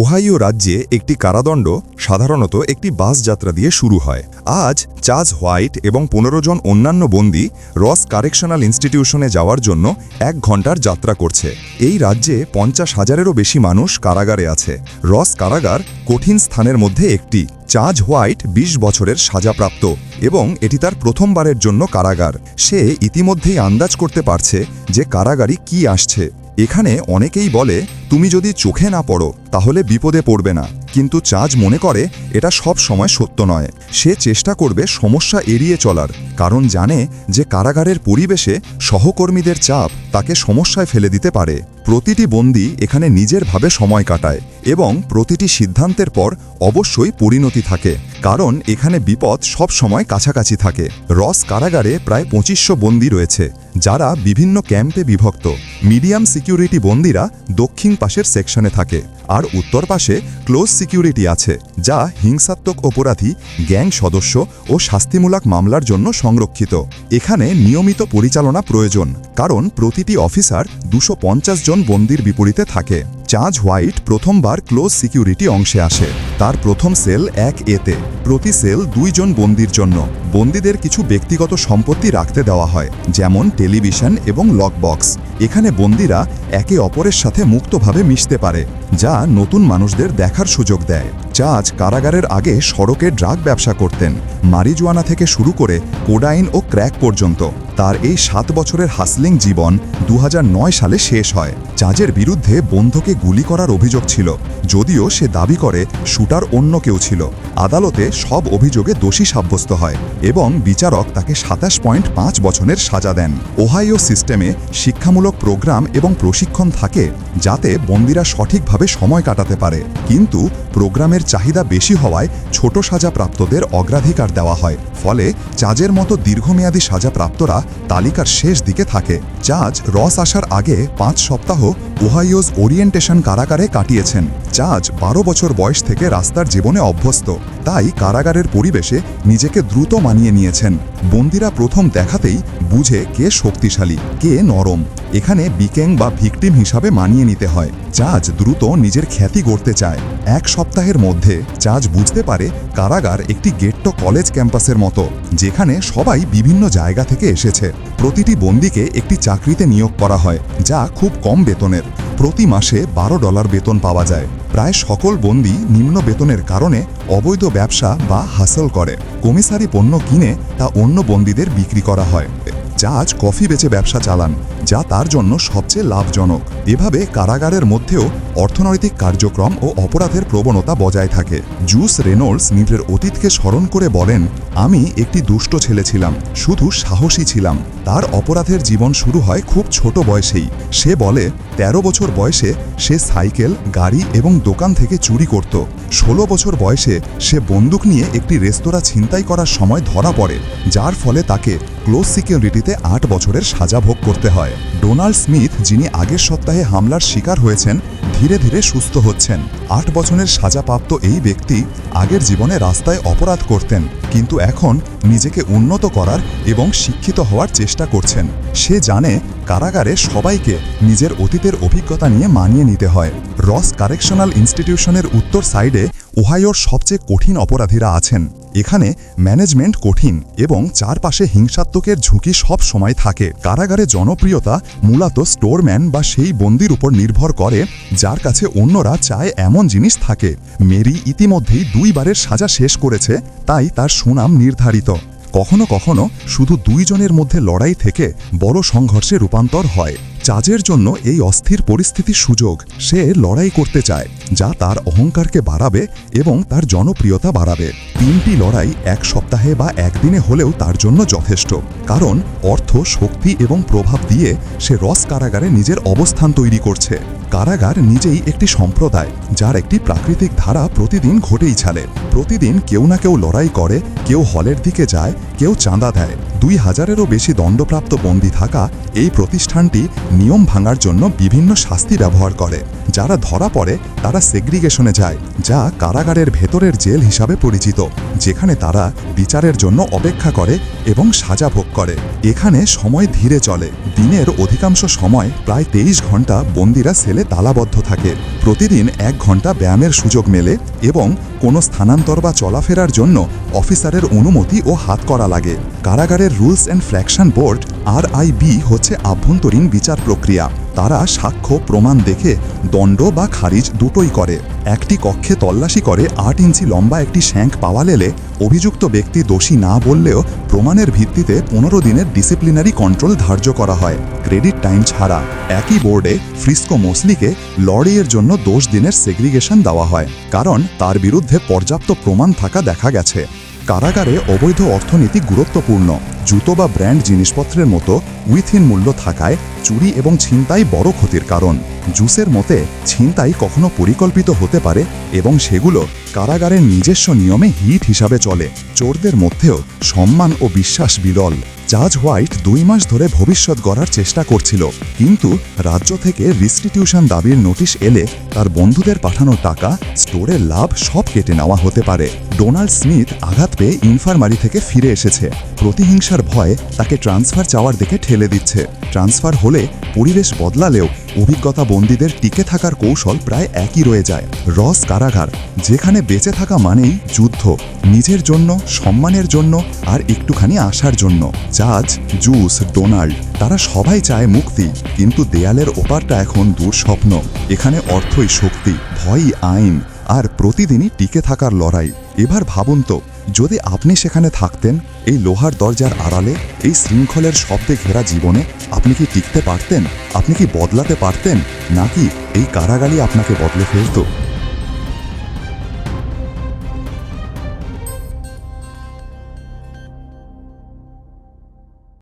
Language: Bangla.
ওহাইও রাজ্যে একটি কারাদণ্ড, সাধারণত একটি বাস যাত্রা দিয়ে শুরু হয়। আজ চার্জ হোয়াইট এবং পনেরো জন অন্যান্য বন্দী রস কারেকশনাল ইনস্টিটিউশনে যাওয়ার জন্য এক ঘণ্টার যাত্রা করছে। এই রাজ্যে পঞ্চাশ হাজারেরও বেশি মানুষ কারাগারে আছে। রস কারাগার কঠিন স্থানের মধ্যে একটি। চার্জ হোয়াইট ২০ বছরের সাজাপ্রাপ্ত এবং এটি তার প্রথমবারের জন্য কারাগার। সে ইতিমধ্যেই আন্দাজ করতে পারছে যে কারাগারি কি আসছে। এখানে অনেকেই বলে তুমি যদি চোখে না পড়ো, তাহলে বিপদে পড়বে না। কিন্তু চাজ মনে করে, এটা সব সময় সত্য নয়। সে চেষ্টা করবে সমস্যা এড়িয়ে চলার, কারণ জানে যে কারাগারের পরিবেশে সহকর্মীদের চাপ তাকে সমস্যায় ফেলে দিতে পারে। প্রতিটি বন্দী এখানে নিজের ভাবে সময় কাটায় এবং প্রতিটি সিদ্ধান্তের পর অবশ্যই পরিণতি থাকে। কারণ এখানে বিপদ সব সময় কাছাকাছি থাকে। রস কারাগারে প্রায় পঁচিশশো বন্দী রয়েছে, যারা বিভিন্ন ক্যাম্পে বিভক্ত। মিডিয়াম সিকিউরিটি বন্দীরা দক্ষিণ পাশের সেকশনে থাকে, আর উত্তর পাশে ক্লোজ সিকিউরিটি আছে, যা হিংসাত্মক অপরাধী, গ্যাং সদস্য ও শাস্তিমূলক মামলার জন্য সংরক্ষিত। এখানে নিয়মিত পরিচালনা প্রয়োজন, কারণ প্রতিটি অফিসার দুশো জন বন্দির বিপরীতে থাকে। চার্জ হোয়াইট প্রথমবার ক্লোজ সিকিউরিটি অংশে আসে। তার প্রথম সেল এক এতে। প্রতি সেল দুইজন বন্দির জন্য। বন্দীদের কিছু ব্যক্তিগত সম্পত্তি রাখতে দেওয়া হয়, যেমন টেলিভিশন এবং লকবক্স। এখানে বন্দীরা একে অপরের সাথে মুক্তভাবে মিশতে পারে, যা নতুন মানুষদের দেখার সুযোগ দেয়। চার্জ কারাগারের আগে সড়কে ড্রাগ ব্যবসা করতেন। মারিজুয়ানা থেকে শুরু করে কোডাইন ও ক্র্যাক পর্যন্ত। তার এই সাত বছরের হাসলিং জীবন দু হাজার নয় সালে শেষ হয়। চার্জের বিরুদ্ধে বন্ধকে গুলি করার অভিযোগ ছিল। যদিও সে দাবি করে, শুটার অন্য কেউ ছিল। আদালতে সব অভিযোগে দোষী সাব্যস্ত হয় এবং বিচারক তাকে সাতাশ পয়েন্ট পাঁচ বছরের সাজা দেন। ওহাইও সিস্টেমে শিক্ষামূলক প্রোগ্রাম এবং প্রশিক্ষণ থাকে যাতে বন্দিরা সঠিকভাবে সময় কাটাতে পারে। কিন্তু প্রোগ্রামের চাহিদা বেশি হওয়ায় ছোট সাজাপ্রাপ্তদের অগ্রাধিকার দেওয়া হয়। ফলে চাজের মতো দীর্ঘমেয়াদী সাজাপ্রাপ্তরা তালিকার শেষ দিকে থাকে। চাজ রস আসার আগে পাঁচ সপ্তাহ ওহাইওজ ওরিয়েন্টেশন কারাগারে কাটিয়েছেন চাজ বারো বছর বয়স থেকে রাস্তার জীবনে অভ্যস্ত। তাই কারাগারের পরিবেশে নিজেকে দ্রুত মানিয়ে নিয়েছেন। বন্দিরা প্রথম দেখাতেই বুঝে কে শক্তিশালী, কে নরম। এখানে বিকেং বা ভিকটিম হিসাবে মানিয়ে নিতে হয় চাজ দ্রুত নিজের খ্যাতি গড়তে চায়। এক সপ্তাহের মধ্যে চাজ বুঝতে পারে কারাগার একটি গেট্টো কলেজ ক্যাম্পাসের মতো, যেখানে সবাই বিভিন্ন জায়গা থেকে এসেছে। প্রতিটি বন্দিকে একটি চাকরিতে নিয়োগ করা হয়, যা খুব কম বেতনের। প্রতি মাসে বারো ডলার বেতন পাওয়া যায়। প্রায় সকল বন্দি নিম্ন বেতনের কারণে অবৈধ ব্যবসা বা হাসল করে। কমিসারি পণ্য কিনে তা অন্য বন্দীদের বিক্রি করা হয়। জাজ কফি বেচে ব্যবসা চালান। যা তার জন্য সবচেয়ে লাভজনক। এভাবে কারাগারের মধ্যেও অর্থনৈতিক কার্যক্রম ও অপরাধের প্রবণতা বজায় থাকে। জুস রেনোল্ডস নিজের অতীতকে স্মরণ করে বলেন, আমি একটি দুষ্ট ছেলে ছিলাম, শুধু সাহসী ছিলাম। তার অপরাধের জীবন শুরু হয় খুব ছোট বয়সেই। সে বলে ১৩ বছর বয়সে সে সাইকেল, গাড়ি এবং দোকান থেকে চুরি করত। ষোলো বছর বয়সে সে বন্দুক নিয়ে একটি রেস্তোরাঁ ছিনতাই করার সময় ধরা পড়ে, যার ফলে তাকে ক্লোজ সিকিউরিটিতে আট বছরের সাজা ভোগ করতে হয়। ডোনাল্ড স্মিথ, যিনি আগের সপ্তাহে হামলার শিকার হয়েছেন, ধীরে ধীরে সুস্থ হচ্ছেন। আট বছরের সাজাপ্রাপ্ত এই ব্যক্তি আগের জীবনে রাস্তায় অপরাধ করতেন, কিন্তু এখন নিজেকে উন্নত করার এবং শিক্ষিত হওয়ার চেষ্টা করছেন। সে জানে কারাগারে সবাইকে নিজের অতীতের অভিজ্ঞতা নিয়ে মানিয়ে নিতে হয়। রস কারেকশনাল ইনস্টিটিউশনের উত্তর সাইডে ওহাইওর সবচেয়ে কঠিন অপরাধীরা আছেন। এখানে ম্যানেজমেন্ট কঠিন এবং চারপাশে হিংসাত্মকের ঝুঁকি সব সময় থাকে। কারাগারে জনপ্রিয়তা মূলত স্টোরম্যান বা সেই বন্দির উপর নির্ভর করে, যার কাছে অন্যরা চায় এমন জিনিস থাকে। মেরি ইতিমধ্যেই দুইবারের সাজা শেষ করেছে, তাই তার সুনাম নির্ধারিত। কখনো কখনো শুধু দুইজনের মধ্যে লড়াই থেকে বড় সংঘর্ষে রূপান্তর হয়। চাজের জন্য এই অস্থির পরিস্থিতির সুযোগ সে লড়াই করতে চায়, যা তার অহংকারকে বাড়াবে এবং তার জনপ্রিয়তা বাড়াবে। তিনটি লড়াই এক সপ্তাহে বা একদিনে হলেও তার জন্য যথেষ্ট, কারণ অর্থ, শক্তি এবং প্রভাব দিয়ে সে রস কারাগারে নিজের অবস্থান তৈরি করছে। কারাগার নিজেই একটি সম্প্রদায়, যার একটি প্রাকৃতিক ধারা প্রতিদিন ঘটেই ছালে। প্রতিদিন কেউ না কেউ লড়াই করে, কেউ হলের দিকে যায়, কেউ চাঁদা দেয়। দুই হাজারেরও বেশি দণ্ডপ্রাপ্ত বন্দী থাকা এই প্রতিষ্ঠানটি নিয়ম ভাঙার জন্য বিভিন্ন শাস্তি ব্যবহার করে। যারা ধরা পড়ে, তারা সেগ্রিগেশনে যায়, যা কারাগারের ভেতরের জেল হিসাবে পরিচিত, যেখানে তারা বিচারের জন্য অপেক্ষা করে এবং সাজা ভোগ করে। এখানে সময় ধীরে চলে। দিনের অধিকাংশ সময় প্রায় তেইশ ঘণ্টা বন্দিরা সেলে তালাবদ্ধ থাকে। প্রতিদিন এক ঘণ্টা ব্যায়ামের সুযোগ মেলে এবং কোনো স্থানান্তর বা চলাফেরার জন্য অফিসারের অনুমতি ও হাত করা লাগে। কারাগারের রুলস অ্যান্ড ফ্র্যাকশন বোর্ড আর হচ্ছে আভ্যন্তরীণ বিচার প্রক্রিয়া। তারা সাক্ষ্য, প্রমাণ দেখে দণ্ড বা খারিজ দুটোই করে। একটি কক্ষে তল্লাশি করে আট ইঞ্চি লম্বা একটি শ্যাঙ্ক পাওয়া লেলে অভিযুক্ত ব্যক্তি দোষী না বললেও প্রমাণের ভিত্তিতে পনেরো দিনের ডিসিপ্লিনারি কন্ট্রোল ধার্য করা হয় ক্রেডিট টাইম ছাড়া। একই বোর্ডে ফ্রিস্কো মোসলিকে লড়াইয়ের জন্য দোষ দিনের সেগ্রিগেশন দেওয়া হয়, কারণ তার বিরুদ্ধে পর্যাপ্ত প্রমাণ থাকা দেখা গেছে। কারাগারে অবৈধ অর্থনীতি গুরুত্বপূর্ণ। জুতো বা ব্র্যান্ড জিনিসপত্রের মতো উইথিন মূল্য থাকায় চুরি এবং ছিনতাই বড় ক্ষতির কারণ। জুসের মতে, ছিনতাই কখনো পরিকল্পিত হতে পারে এবং সেগুলো কারাগারের নিজস্ব নিয়মে হিট হিসাবে চলে। চোরদের মধ্যেও সম্মান ও বিশ্বাস বিরল জাজ হোয়াইট দুই মাস ধরে ভবিষ্যৎ গড়ার চেষ্টা করছিল, কিন্তু রাজ্য থেকে রিস্টিটিউশন দাবির নোটিশ এলে তার বন্ধুদের পাঠানো টাকা, স্টোরের লাভ সব কেটে নেওয়া হতে পারে। ডোনাল্ড স্মিথ আঘাত পেয়ে ইনফার্মারি থেকে ফিরে এসেছে। প্রতিহিংসার ভয়ে তাকে ট্রান্সফার চাওয়ার দিকে ঠেলে দিচ্ছে। ট্রান্সফার হলে পরিবেশ বদলালেও অভিজ্ঞতা বন্দীদের টিকে থাকার কৌশল প্রায় একই রয়ে যায়। রস কারাগার, যেখানে বেঁচে থাকা মানেই যুদ্ধ, নিজের জন্য, সম্মানের জন্য আর একটুখানি আশার জন্য। জাজ জুস, ডোনাল্ড, তারা সবাই চায় মুক্তি, কিন্তু দেয়ালের ওপারটা এখন দুঃস্বপ্ন। এখানে অর্থই শক্তি, ভয়ই আইন, আর প্রতিদিনই টিকে থাকার লড়াই। এবার ভাবুন তো, যদি আপনি সেখানে থাকতেন, এই লোহার দরজার আড়ালে, এই শৃঙ্খলের শব্দে ঘেরা জীবনে আপনি কি টিকতে পারতেন? আপনি কি বদলাতে পারতেন? নাকি এই কারাগারই আপনাকে বদলে ফেলতো?